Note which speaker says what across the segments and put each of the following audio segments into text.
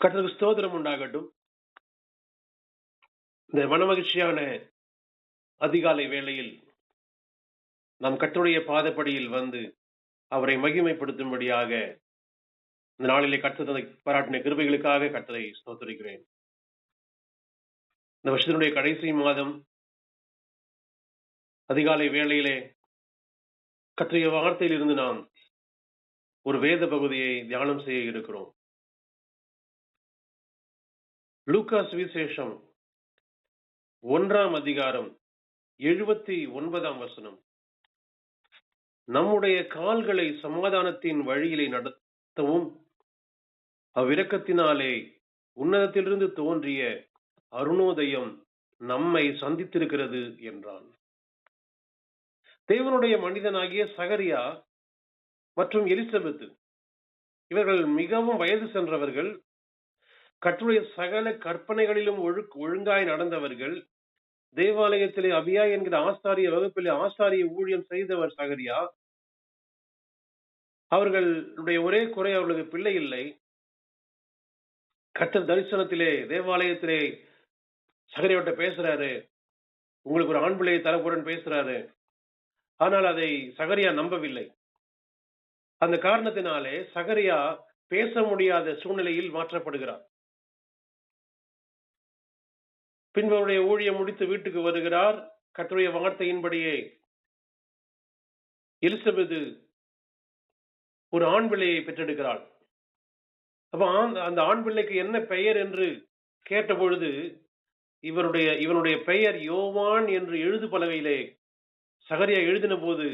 Speaker 1: கர்த்தருக்கு ஸ்தோத்திரம் உண்டாகட்டும். இந்த மனமகிழ்ச்சியான அதிகாலை வேளையில் நாம் கட்டுடைய பாதப்படியில் வந்து அவரை மகிமைப்படுத்தும்படியாக இந்த நாளிலே கட்டத்தை பாராட்டின கிருபைகளுக்காக கட்டளை ஸ்தோத்தரிக்கிறேன். இந்த வருஷத்தினுடைய கடைசி மாதம் அதிகாலை வேளையிலே கர்த்தருடைய வார்த்தையிலிருந்து நாம் ஒரு வேத பகுதியை தியானம் செய்ய இருக்கிறோம். லூகாஸ் விசேஷம் ஒன்றாம் அதிகாரம் எழுபத்தி ஒன்பதாம் வசனம். நம்முடைய கால்களை சமாதானத்தின் வழியிலே நடத்தவும் அவ்விரக்கத்தினாலே உன்னதத்திலிருந்து தோன்றிய அருணோதயம் நம்மை சந்தித்திருக்கிறது என்றான். தேவனுடைய மனிதனாகிய சகரியா மற்றும் எலிசபெத் இவர்கள் மிகவும் வயது சென்றவர்கள் கற்றுடைய சகல கற்பனைகளிலும் ஒழுக் ஒழுங்காய் நடந்தவர்கள் தேவாலயத்திலே அபியா என்கிற ஆசாரிய வகுப்பிலே ஆசாரிய ஊழியம் செய்தவர் சகரியா அவர்களுடைய ஒரே குறை அவர்களுக்கு பிள்ளை இல்லை. கத்தர் தரிசனத்திலே தேவாலயத்திலே சகரியோட்ட பேசுறாரு. உங்களுக்கு ஒரு ஆண் பிள்ளையை தரப்புடன் பேசுறாரு. ஆனால் அதை சகரியா நம்பவில்லை. அந்த காரணத்தினாலே சகரியா பேச முடியாத சூழ்நிலையில் மாற்றப்படுகிறார். பின்பு அவருடைய ஊழியம் முடித்து வீட்டுக்கு வருகிறார். கர்த்தருடைய வார்த்தையின்படியே எலிசபெது ஒரு ஆண் பிள்ளையை பெற்றெடுக்கிறாள். அப்ப அந்த ஆண் பிள்ளைக்கு என்ன பெயர் என்று கேட்ட பொழுது இவருடைய இவனுடைய பெயர் யோவான் என்று எழுது பலகையிலே சகரியா எழுதின போது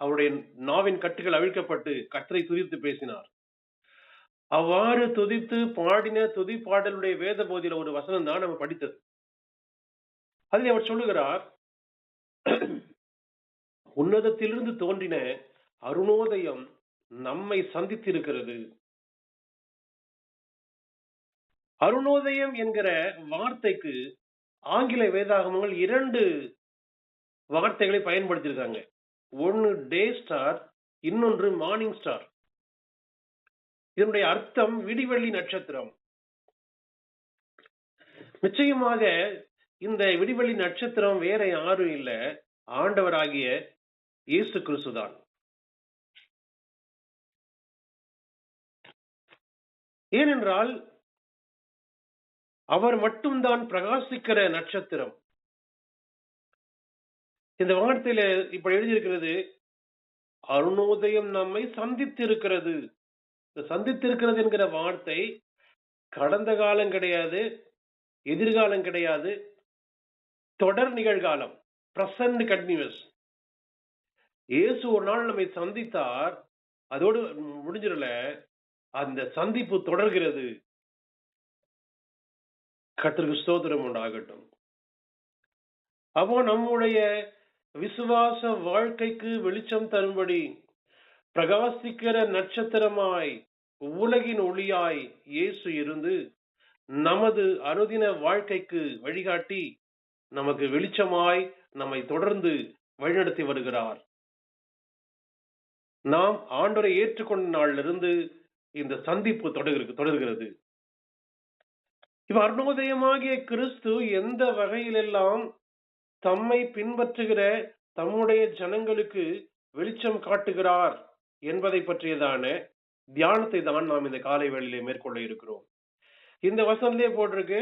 Speaker 1: அவருடைய நாவின் கட்டுகள் அவிழ்க்கப்பட்டு கற்றை துதித்து பேசினார். அவ்வாறு துதித்து பாடின துதி பாடலுடைய வேத போதியில ஒரு வசனம் தான் நம்ம படித்தது. அதில் அவர் சொல்லுகிறார் உன்னதத்திலிருந்து தோன்றின அருணோதயம் நம்மை சந்தித்திருக்கிறது. அருணோதயம் என்கிற வார்த்தைக்கு ஆங்கில வேதாகமங்கள் இரண்டு வார்த்தைகளை பயன்படுத்தியிருக்காங்க. ஒன்னு டே ஸ்டார் இன்னொன்று மார்னிங் ஸ்டார். இதனுடைய அர்த்தம் விடிவெள்ளி நட்சத்திரம். நிச்சயமாக இந்த விடிவெளி நட்சத்திரம் வேற யாரும் இல்ல. ஆண்டவராகிய இயேசு கிறிஸ்துதான் ஏனென்றால் அவர் மட்டும்தான் பிரகாசிக்கிற நட்சத்திரம். இந்த வார்த்தையில இப்ப எழுதியிருக்கிறது அருணோதயம் நம்மை சந்தித்திருக்கிறது. சந்தித்திருக்கிறது என்கிற வார்த்தை கடந்த காலம் கிடையாது எதிர்காலம் கிடையாது. தொடர் நிகழ்காலம் பிரசன்ட் கண்டினியூஸ் இயேசு ஒரு நாள் நம்மை சந்தித்தார். அதோடு முடிஞ்சிடல. அந்த சந்திப்பு தொடர்கிறது. கத்திற்கு ஸ்தோத்திரம் உண்டாகட்டும். அப்போ நம்முடைய விசுவாச வாழ்க்கைக்கு வெளிச்சம் தரும்படி பிரகாசிக்கிற நட்சத்திரமாய் உலகின் ஒளியாய் இயேசு இருந்து நமது அனுதின வாழ்க்கைக்கு வழிகாட்டி நமக்கு வெளிச்சமாய் நம்மை தொடர்ந்து வழிநடத்தி வருகிறார். நாம் ஆண்டரை ஏற்றுக்கொண்ட நாளிலிருந்து இந்த சந்திப்பு தொடர்கிறது தொடர்கிறது. இப்ப அருணோதயமாகிய கிறிஸ்து எந்த வகையிலெல்லாம் தம்மை பின்பற்றுகிற தம்முடைய ஜனங்களுக்கு வெளிச்சம் காட்டுகிறார் என்பதை பற்றியதான தியானத்தை தான் நாம் இந்த காலை வேளையிலே மேற்கொள்ள இருக்கிறோம். இந்த வசந்தே போட்டிருக்கு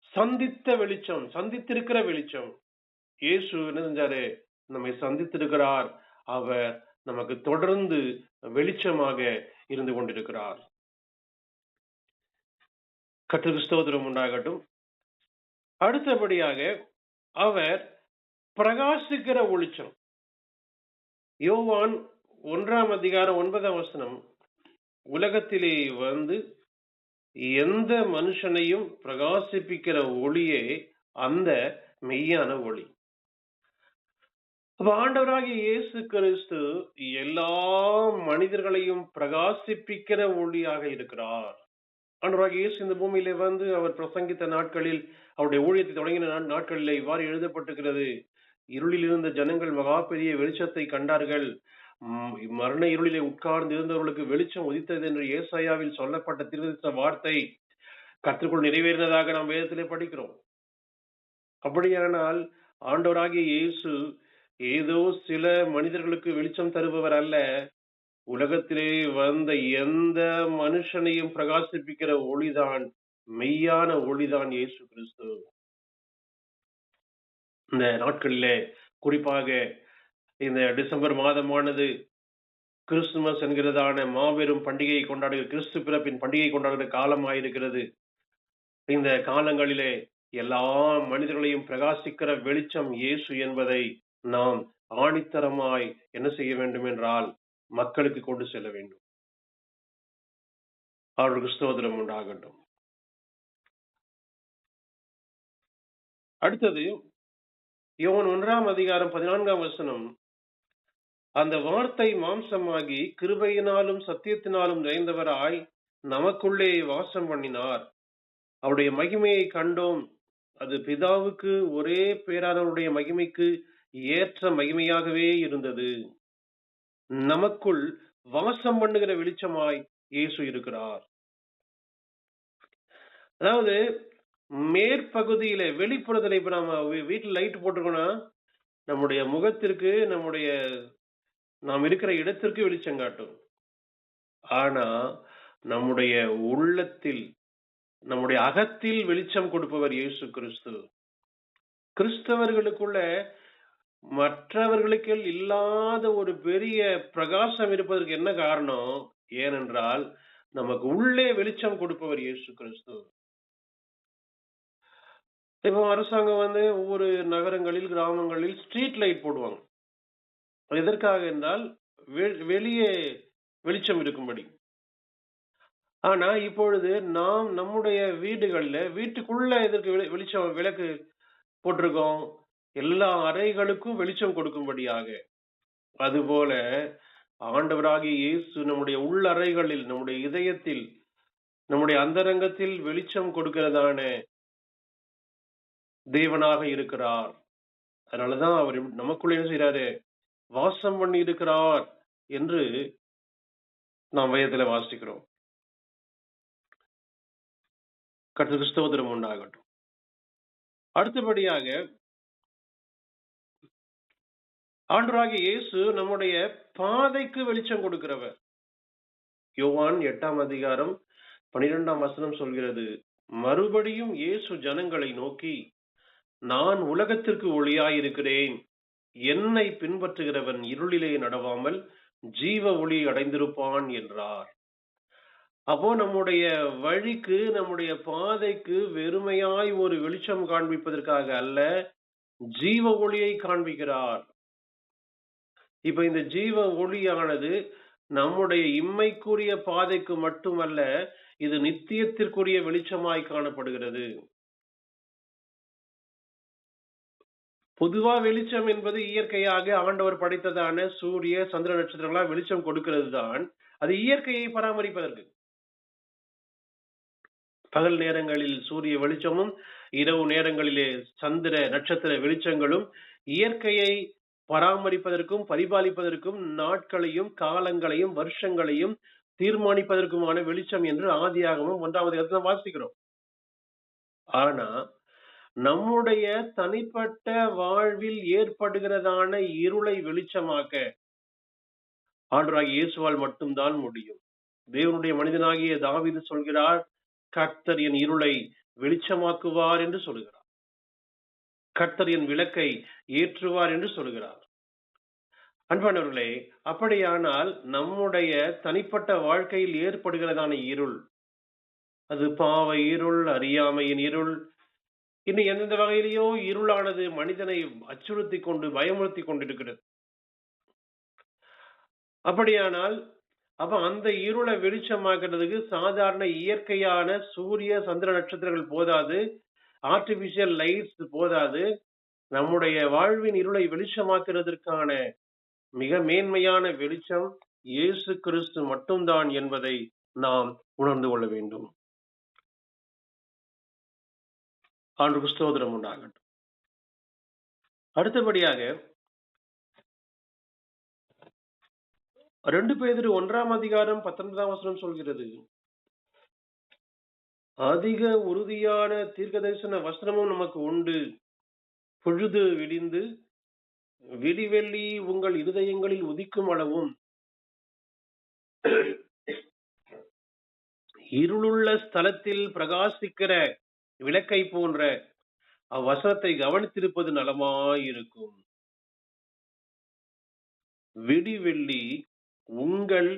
Speaker 1: சந்தித்த வெளிச்சம் சந்தித்திருக்கிற வெளிச்சம். இயேசு என்ன செஞ்சாரு? நம்மை சந்தித்திருக்கிறார். அவர் நமக்கு தொடர்ந்து வெளிச்சமாக இருந்து கொண்டிருக்கிறார். கட்டு கிறிஸ்தோதரம் உண்டாகட்டும். அடுத்தபடியாக அவர் பிரகாசிக்கிற ஒளிச்சம் யோவான் ஒன்றாம் அதிகாரம் ஒன்பதாம் வசனம். உலகத்திலே வந்து எந்த மனுஷனையும் பிரகாசிப்பிக்கிற ஒளியே அந்த மெய்யான ஒளி. அப்ப ஆண்டவராகிய இயேசு கிறிஸ்து எல்லா மனிதர்களையும் பிரகாசிப்பிக்கிற ஒளியாக இருக்கிறார். ஆண்டவராகிய இயேசு இந்த பூமியிலே வந்து அவர் பிரசங்கித்த நாட்களில் அவருடைய ஊழியத்தை தொடங்கின நாட்களில் இவ்வாறு எழுதப்பட்டிருக்கிறது. இருளில் இருந்த ஜனங்கள் மகா பெரிய வெளிச்சத்தை கண்டார்கள். ம், மரண இருளிலே உட்கார்ந்து இருந்தவர்களுக்கு வெளிச்சம் உதித்தது என்று ஏசாயாவில் சொல்லப்பட்ட திருவித வார்த்தை கற்றுக்குள் நிறைவேறினதாக நாம் வேதத்திலே படிக்கிறோம். அப்படியானால் ஆண்டவராகிய இயேசு ஏதோ சில மனிதர்களுக்கு வெளிச்சம் தருபவர் அல்ல. உலகத்திலே வந்த எந்த மனுஷனையும் பிரகாசிப்பிக்கிற ஒளிதான் மெய்யான ஒளிதான் இயேசு கிறிஸ்து. இந்த நாட்களிலே குறிப்பாக இந்த டிசம்பர் மாதமானது கிறிஸ்துமஸ் என்கிறதான மாபெரும் பண்டிகையை கொண்டாடுகிற கிறிஸ்து பிறப்பின் பண்டிகை கொண்டாடுகிற காலமாயிருக்கிறது. இந்த காலங்களிலே எல்லா மனிதர்களையும் பிரகாசிக்கிற வெளிச்சம் இயேசு என்பதை நாம் ஆணித்தரமாய் என்ன செய்ய வேண்டும் என்றால் மக்களுக்கு கொண்டு செல்ல வேண்டும். அவர்களுக்கு ஸ்தோத்திரம் உண்டாகட்டும். அடுத்தது யோன் ஒன்றாம் அதிகாரம் பதினான்காம் வசனம். அந்த வார்த்தை மாம்சமாகி கிருபையினாலும் சத்தியத்தினாலும் நிறைந்தவராய் நமக்குள்ளே வாசம் பண்ணினார். அவருடைய மகிமையை கண்டோம். அது பிதாவுக்கு ஒரே பேரானவருடைய மகிமைக்கு ஏற்ற மகிமையாகவே இருந்தது. நமக்குள் வாசம் பண்ணுகிற வெளிச்சமாய் இயேசு இருக்கிறார். அதாவது மேற்பகுதியில வெளிப்புறத்துல இப்ப நம்ம வீட்டுல லைட் போட்டிருக்கோம்னா நம்முடைய முகத்திற்கு நம்முடைய நாம் இருக்கிற இடத்திற்கு வெளிச்சம் காட்டும். ஆனா நம்முடைய உள்ளத்தில் நம்முடைய அகத்தில் வெளிச்சம் கொடுப்பவர் இயேசு கிறிஸ்து. கிறிஸ்தவர்களுக்குள்ள மற்றவர்களுக்கு இல்லாத ஒரு பெரிய பிரகாசம் இருப்பதற்கு என்ன காரணம்? ஏனென்றால் நமக்கு உள்ளே வெளிச்சம் கொடுப்பவர் இயேசு கிறிஸ்து. இப்போ அரசாங்கம் வந்து ஒவ்வொரு நகரங்களில் கிராமங்களில் ஸ்ட்ரீட் லைட் போடுவாங்க. எதற்காக என்றால் வெளியே வெளிச்சம் இருக்கும்படி. ஆனா இப்பொழுது நாம் நம்முடைய வீடுகள்ல வீட்டுக்குள்ள எதற்கு வெளிச்சம் விளக்கு போட்டிருக்கோம்? எல்லா அறைகளுக்கும் வெளிச்சம் கொடுக்கும்படியாக. அதுபோல ஆண்டவராகிய இயேசு நம்முடைய உள்ளறைகளில் நம்முடைய இதயத்தில் நம்முடைய அந்தரங்கத்தில் வெளிச்சம் கொடுக்கிறதான தேவனாக இருக்கிறார். அதனாலதான் அவர் நமக்குள்ள என்ன செய்யறாரு வாசம் பண்ணி இருக்கிறார் என்று நாம் வேதத்துல வாசிக்கிறோம். கற்று கிறிஸ்தவத்திரம் உண்டாகட்டும். அடுத்தபடியாக ஆண்டவராகிய இயேசு நம்முடைய பாதைக்கு வெளிச்சம் கொடுக்கிறவர். யோவான் எட்டாம் அதிகாரம் பனிரெண்டாம் வசனம் சொல்கிறது மறுபடியும் இயேசு ஜனங்களை நோக்கி நான் உலகத்திற்கு ஒளியாயிருக்கிறேன். என்னை பின்பற்றுகிறவன் இருளிலே நடவாமல் ஜீவ ஒளி அடைந்திருப்பான் என்றார். அப்போ நம்முடைய வழிக்கு நம்முடைய பாதைக்கு வெறுமையாய் ஒரு வெளிச்சம் காண்பிப்பதற்காக அல்ல ஜீவ ஒளியை காண்பிக்கிறார். இப்ப இந்த ஜீவ ஒளியானது நம்முடைய இம்மைக்குரிய பாதைக்கு மட்டுமல்ல இது நித்தியத்திற்குரிய வெளிச்சமாய் காணப்படுகிறது. பொதுவா வெளிச்சம் என்பது இயற்கையாக ஆண்டவர் படைத்ததான சூரிய சந்திர நட்சத்திரங்களா வெளிச்சம் கொடுக்கிறது தான் அது இயற்கையை பராமரிப்பதற்கு. பகல் நேரங்களில் சூரிய வெளிச்சமும் இரவு நேரங்களிலே சந்திர நட்சத்திர வெளிச்சங்களும் இயற்கையை பராமரிப்பதற்கும் பரிபாலிப்பதற்கும் நாட்களையும் காலங்களையும் வருஷங்களையும் தீர்மானிப்பதற்குமான வெளிச்சம் என்று ஆதியாகவும் ஒன்றாவது இடத்துல வாசிக்கிறோம். ஆனா நம்முடைய தனிப்பட்ட வாழ்வில் ஏற்படுகிறதான இருளை வெளிச்சமாக்க ஆண்டவராகிய இயேசுவால் மட்டும்தான் முடியும். தேவனுடைய மனிதனாகிய தாவிது சொல்கிறார் கர்த்தர் என் இருளை வெளிச்சமாக்குவார் என்று சொல்கிறார் கர்த்தர் என் விளக்கை ஏற்றுவார் என்று சொல்கிறார் அன்பானவர்களே அப்படியானால் நம்முடைய தனிப்பட்ட வாழ்க்கையில் ஏற்படுகிறதான இருள் அது பாவ இருள் அறியாமையின் இருள் இன்னும் எந்தெந்த வகையிலேயோ இருளானது மனிதனை அச்சுறுத்தி கொண்டு பயமுறுத்தி கொண்டிருக்கிறது. அப்படியானால் அப்ப அந்த இருளை வெளிச்சமாக்குறதுக்கு சாதாரண இயற்கையான சூரிய சந்திர நட்சத்திரங்கள் போதாது. ஆர்டிபிஷியல் லைட்ஸ் போதாது. நம்முடைய வாழ்வின் இருளை வெளிச்சமாக்குறதற்கான மிக மேன்மையான வெளிச்சம் இயேசு கிறிஸ்து மட்டும்தான் என்பதை நாம் உணர்ந்து கொள்ள வேண்டும். ஆண்டு கிறிஸ்தோதரம் உண்டாகட்டும். அடுத்தபடியாக ரெண்டு பேர் ஒன்றாம் அதிகாரம் பத்தொன்பதாம் வசனம் சொல்கிறது அதிக உறுதியான தீர்க்க தரிசன வசனமும் நமக்கு உண்டு. பொழுது விடிந்து விடிவெள்ளி உங்கள் இருதயங்களில் உதிக்கும் அளவும். இருளுள்ள ஸ்தலத்தில் பிரகாசிக்கிற விளக்கை போன்ற அவ்வசனத்தை கவனித்திருப்பது நலமாயிருக்கும். விடிவெள்ளி உங்கள்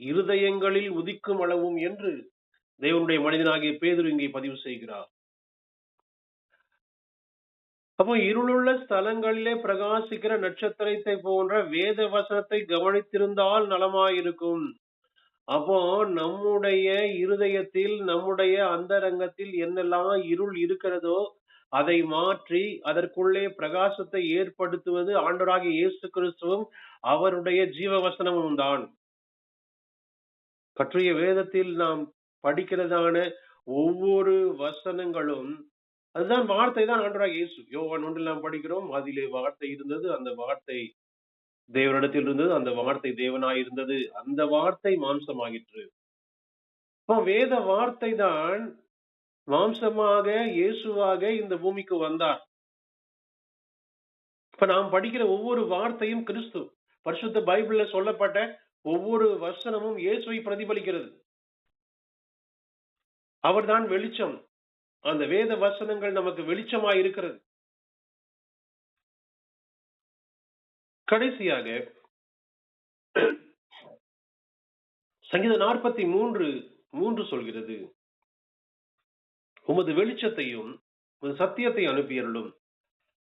Speaker 1: இருதயங்களில் உதிக்கும் அளவும் என்று தேவனுடைய மனிதனாகிய பேதுரு இங்கே பதிவு செய்கிறார். அப்போ இருளுள்ள ஸ்தலங்களிலே பிரகாசிக்கிற நட்சத்திரத்தை போன்ற வேத வசனத்தை கவனித்திருந்தால் நலமாயிருக்கும். அப்போ நம்முடைய இருதயத்தில் நம்முடைய அந்தரங்கத்தில் என்னெல்லாம் இருள் இருக்கிறதோ அதை மாற்றி அதற்குள்ளே பிரகாசத்தை ஏற்படுத்துவது ஆண்டவராகிய இயேசு கிறிஸ்துவும் அவருடைய ஜீவவசனமும் தான். பற்றிய வேதத்தில் நாம் படிக்கிறதான ஒவ்வொரு வசனங்களும் அதுதான் வார்த்தை தான் ஆண்டவராக இயேசு. யோவான் ஒன்றில் நாம் படிக்கிறோம் அதிலே வார்த்தை இருந்தது அந்த வார்த்தை தேவனிடத்தில் இருந்தது அந்த வார்த்தை தேவனாய் இருந்தது அந்த வார்த்தை மாம்சமாகிற்று இப்போ வேத வார்த்தை தான் மாம்சமாக இயேசுவாக இந்த பூமிக்கு வந்தார். இப்ப நாம் படிக்கிற ஒவ்வொரு வார்த்தையும் கிறிஸ்து பரிசுத்த பைபிள்ல சொல்லப்பட்ட ஒவ்வொரு வசனமும் இயேசுவை பிரதிபலிக்கிறது. அவர்தான் வெளிச்சம். அந்த வேத வசனங்கள் நமக்கு வெளிச்சமாய் இருக்கிறது கடைசியாக சங்கீத நாற்பத்தி மூன்று மூன்று சொல்கிறது. உமது வெளிச்சத்தையும் உமது சத்தியத்தை அனுப்பியருளும்.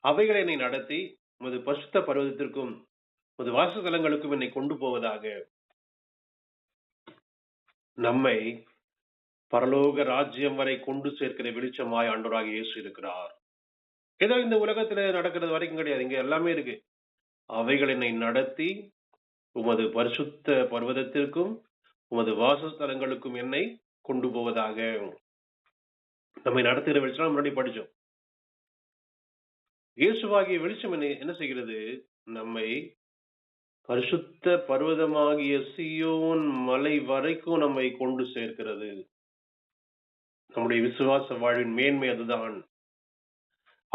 Speaker 1: அவைகளை என்னை நடத்தி உமது பசுத்த பருவத்திற்கும் உமது வாசஸ்தலங்களுக்கும் என்னை கொண்டு போவதாக நம்மை பரலோக ராஜ்யம் வரை கொண்டு சேர்க்கிற வெளிச்சமாய் ஆண்டவராக இயேசு இருக்கிறார். ஏதோ இந்த உலகத்துல நடக்கிறது வரைக்கும் கிடையாது. இங்க எல்லாமே இருக்கு. அவைகள் என்னை நடத்தி உமது பரிசுத்த பர்வதத்திற்கும் உமது வாசஸ்தலங்களுக்கும் என்னை கொண்டு போவதாக. நம்மை நடத்துகிற வெளிச்சம் முன்னாடி படிச்சோம். இயேசுவாகிய வெளிச்சம் என்ன என்ன செய்கிறது? நம்மை பரிசுத்த பர்வதமாகிய சியோன் மலை வரைக்கும் நம்மை கொண்டு சேர்க்கிறது. நம்முடைய விசுவாச வாழ்வின் மேன்மை அதுதான்.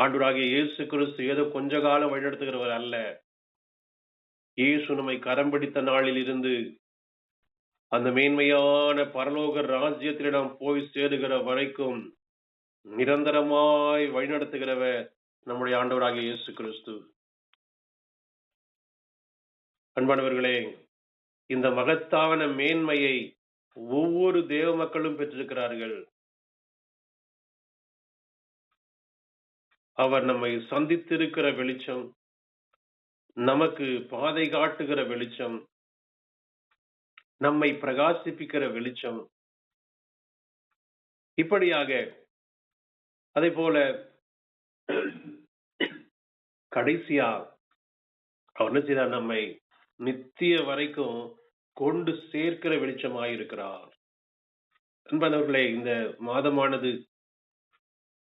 Speaker 1: ஆண்டூராகிய இயேசு கிறிஸ்து ஏதோ கொஞ்ச காலம் வழிநடத்துகிறவர் அல்ல. இயேசு நம்மை கரம் பிடித்த நாளில் இருந்து அந்த மேன்மையான பரலோக ராஜ்யத்தில் நாம் போய் சேருகிற வரைக்கும் நிரந்தரமாய் வழிநடத்துகிறவர் நம்முடைய ஆண்டவராக இயேசு கிறிஸ்து. அன்பானவர்களே இந்த மகத்தான மேன்மையை ஒவ்வொரு தேவ மக்களும் பெற்றிருக்கிறார்கள். அவர் நம்மை சந்தித்திருக்கிற வெளிச்சம் நமக்கு பாதை காட்டுகிற வெளிச்சம் நம்மை பிரகாசிப்பிக்கிற வெளிச்சம். இப்படியாக அதே போல கடைசியா அவர் என்ன செய்தார் நம்மை நித்திய வரைக்கும் கொண்டு சேர்க்கிற வெளிச்சமாயிருக்கிறார் அன்பானவர்களே இந்த மாதமானது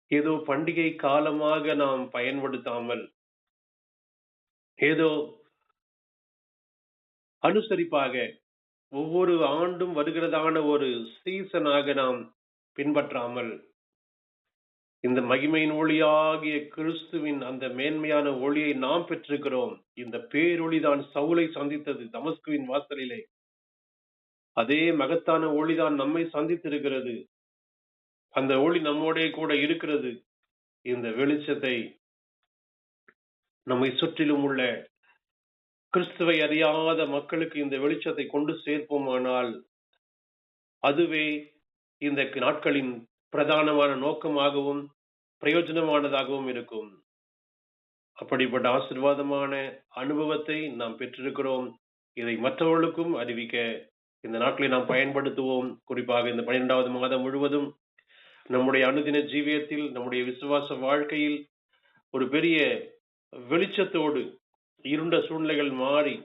Speaker 1: ஏதோ பண்டிகை காலமாக நாம் பயன்படுத்தாமல் ஏதோ அனுசரிப்பாக ஒவ்வொரு ஆண்டும் வருகிறதான ஒரு சீசனாக நாம் பின்பற்றாமல் இந்த மகிமையின் ஒளியாகிய கிறிஸ்துவின் அந்த மேன்மையான ஒளியை நாம் பெற்றிருக்கிறோம். இந்த பேரொளிதான் சவுலை சந்தித்தது தமஸ்குவின் வாசலிலே. அதே மகத்தான ஒளிதான் நம்மை சந்தித்திருக்கிறது. அந்த ஒளி நம்மோடே கூட இருக்கிறது. இந்த வெளிச்சத்தை நம்மை சுற்றிலும் உள்ள கிறிஸ்துவை அறியாத மக்களுக்கு இந்த வெளிச்சத்தை கொண்டு சேர்ப்போமானால் அதுவே இந்த நாட்களின் பிரதானமான நோக்கமாகவும் பிரயோஜனமானதாகவும் இருக்கும். அப்படிப்பட்ட ஆசிர்வாதமான அனுபவத்தை நாம் பெற்றிருக்கிறோம். இதை மற்றவர்களுக்கும் அறிவிக்க இந்த நாட்களை நாம் பயன்படுத்துவோம். குறிப்பாக இந்த பன்னிரெண்டாவது மாதம் முழுவதும் நம்முடைய அனுதின ஜீவியத்தில் நம்முடைய விசுவாச வாழ்க்கையில் ஒரு பெரிய வெளிச்சத்தோடு இருண்ட சூழ்நிலைகள் மாறி